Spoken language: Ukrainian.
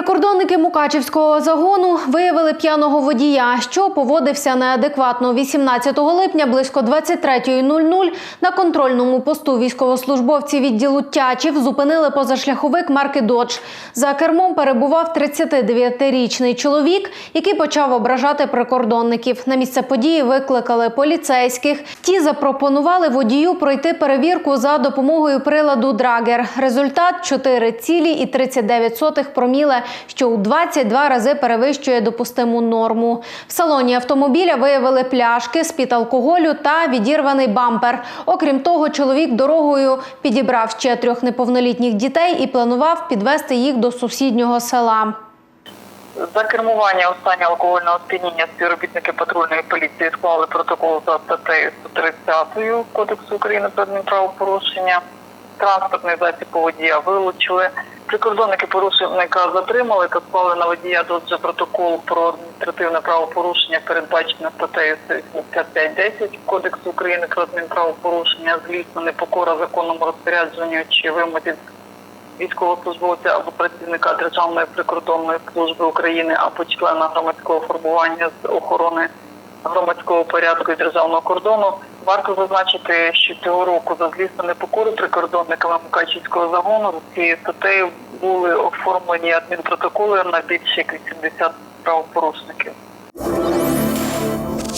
Прикордонники Мукачівського загону виявили п'яного водія, що поводився неадекватно 18 липня близько 23.00 на контрольному посту військовослужбовці відділу Тячів зупинили позашляховик марки «Додж». За кермом перебував 39-річний чоловік, який почав ображати прикордонників. На місце події викликали поліцейських. Ті запропонували водію пройти перевірку за допомогою приладу Драгер. Результат 4,39 проміле, що у 22 рази перевищує допустиму норму. В салоні автомобіля виявили пляшки з-під алкоголю та відірваний бампер. Окрім того, чоловік дорогою підібрав ще трьох неповнолітніх дітей і планував підвести їх до сусіднього села. За кермування стані алкогольного сп'яніння співробітники патрульної поліції склали протокол за статтею 130 Кодексу України про адмінправопорушення. Транспортний засіб у водія вилучили. Прикордонники порушника затримали та склали на водія доджа протокол про адміністративне правопорушення, передбачене статтею 185.10 Кодексу України про адмінправопорушення, злісно непокора законному розпорядженню чи вимозі військовослужбовця або працівника Державної прикордонної служби України або члена громадського формування з охорони громадського порядку і державного кордону. Варто зазначити, що цього року за злісну непокору прикордонниками Мукачівського загону з цією були оформлені адмінпротоколи на більше як 80 правопорушників.